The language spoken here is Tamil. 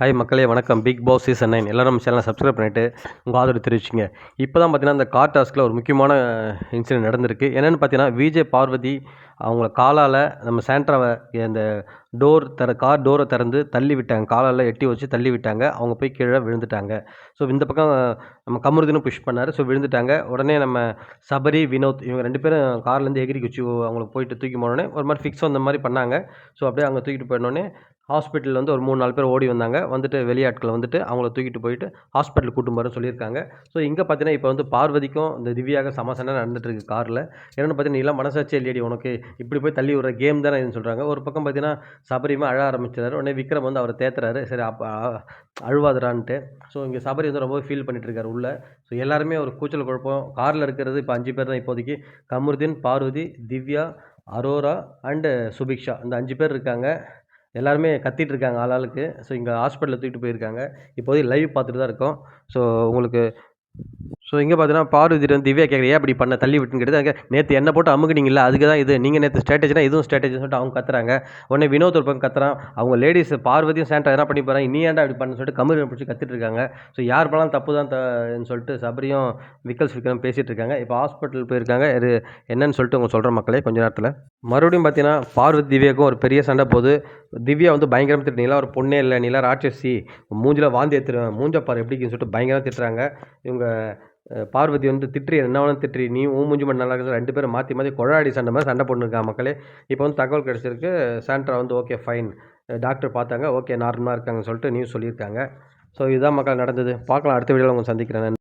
ஹாய் மக்களே வணக்கம். பிக் பாஸ் சீசன் நைன் எல்லோரும் நம்ம சேனலை சப்ஸ்கிரைப் பண்ணிவிட்டு உங்கள் ஆதரவு தெரிவிச்சிங்க. இப்போ தான் பார்த்தீங்கன்னா அந்த கார் டாஸ்கில் ஒரு முக்கியமான இன்சிடென்ட் நடந்திருக்கு. என்னென்னு பார்த்தீங்கன்னா விஜய் பார்வதி அவங்கள காலால் நம்ம சாண்ட்ராவை அந்த டோர் தர கார் டோரை திறந்து தள்ளி விட்டாங்க. காலால் எட்டி வச்சு தள்ளி விட்டாங்க. அவங்க போய் கீழே விழுந்துட்டாங்க. ஸோ இந்த பக்கம் நம்ம கமருதுன்னு புஷ் பண்ணார். ஸோ விழுந்துட்டாங்க. உடனே நம்ம சபரி வினோத் இவங்க ரெண்டு பேரும் கார்லேருந்து எகிரி குச்சி அவங்களுக்கு போயிட்டு தூக்கி போனோடனே ஒரு மாதிரி ஃபிக்ஸ் வந்த மாதிரி பண்ணாங்க. ஸோ அப்படியே அங்கே தூக்கிட்டு போயிடனோடனே ஹாஸ்பிட்டலில் வந்து ஒரு மூணு நாலு பேர் ஓடி வந்தாங்க. வந்துட்டு வெளியாட்களை வந்துட்டு அவங்கள தூக்கிட்டு போயிட்டு ஹாஸ்பிட்டல் கூட்டு போகிறேன்னு சொல்லியிருக்காங்க. ஸோ இங்கே பார்த்தீங்கன்னா இப்போ வந்து பார்வதிக்கும் இந்த திவ்யாக சமாசனம் நடந்துட்டுருக்கு காரில். என்னென்னு பார்த்தீங்கன்னா நீலாம் மனசாட்சி இல்லையடி உனக்கு. இப்படி போய் தள்ளி விடுற கேம் தானே இதுன்னு சொல்கிறாங்க ஒரு பக்கம் பார்த்தீங்கன்னா சபரிமா அழ ஆரம்பிச்சிடாரு உடனே விக்ரம் வந்து அவரை தேத்துறாரு. சரி அப்போ அழுவாதுறான்ட்டு ஸோ இங்கே சபரி வந்து ரொம்ப ஃபீல் பண்ணிட்டு இருக்கார் உள்ளே. ஸோ எல்லாருமே ஒரு கூச்சல் குழப்பம். காரில் இருக்கிறது இப்போ அஞ்சு பேர் தான் இப்போதைக்கு. Kamarudheen Parvathy Divya Aurora and Subiksha. இந்த அஞ்சு பேர் இருக்காங்க. எல்லாருமே கத்திட்டு இருக்காங்க ஆளாளுக்கு ஸோ இங்கே ஹாஸ்பிட்டலில் தூக்கிட்டு போயிருக்காங்க. இப்போதைக்கு லைவ் பார்த்துட்டு தான் இருக்கோம். ஸோ உங்களுக்கு ஸோ இங்கே பார்த்தீங்கன்னா பார்வதியிடம் திவ்யா கேட்குற அப்படி பண்ண? தள்ளி விட்டுன்னு கேட்டது அங்கே நேற்று என்ன போட்டு அமுக்குனீங்களா அதுக்கு தான் இது நீங்கள் நேற்று ஸ்ட்ராட்டஜினா இதுவும் ஸ்ட்ராட்டஜின்னு சொல்லிட்டு அவங்க கத்துறாங்க. உடனே வினோத் ஒரு பக்கம் கத்துறான். அவங்க லேடிஸ் பார்வதியும் சேண்டா எதனா பண்ணி போகிறாங்க நீ ஏன்டா அப்படி பண்ணு சொல்லிட்டு கமரு பிடிச்சி கத்திட்டு இருக்காங்க. ஸோ யார் பண்ணாலும் தப்பு தான் தன்னு சொல்லிட்டு சபரியும் விக்கல்ஸ் விக்ரம் பேசிகிட்டு இருக்காங்க. இப்போ ஹாஸ்பிட்டல் போயிருக்காங்க. இது என்னன்னு சொல்லிட்டு அவங்க சொல்கிற மக்களே கொஞ்ச நேரத்தில். மறுபடியும் பார்த்தீங்கன்னா பார்வதி திவ்யாக்கும் ஒரு பெரிய சண்டை போகுது. திவ்யா வந்து பயங்கரமாக திட்டு ஒரு பொண்ணே இல்லை நீலாம் ராட்சசி மூஞ்சில் வாந்தி ஏற்றுருவேன் மூஞ்ச பாரு எப்படின்னு சொல்லிட்டு பயங்கரமாக திட்டுறாங்க. இவங்க பார்வதி வந்து திட்டுறி என்ன வேணும் திட்டுறி நீ ஊ மூஞ்சி மட்டும் நல்லா இருக்குது ரெண்டு பேரும் மாற்றி மாற்றி கொழாடி சண்டை மாதிரி சண்டை போட்டுருக்காங்க மக்களே. இப்போ வந்து தகவல் கிடச்சிருக்கு. சாண்ட்ரா வந்து ஓகே ஃபைன். டாக்டர் பார்த்தாங்க ஓகே நார்மலாக இருக்காங்கன்னு சொல்லிட்டு நியூஸ் சொல்லியிருக்காங்க. ஸோ இதுதான் மக்கள் நடந்தது. பார்க்கலாம் அடுத்த வீடியோவில் உங்களை சந்திக்கிறேன்.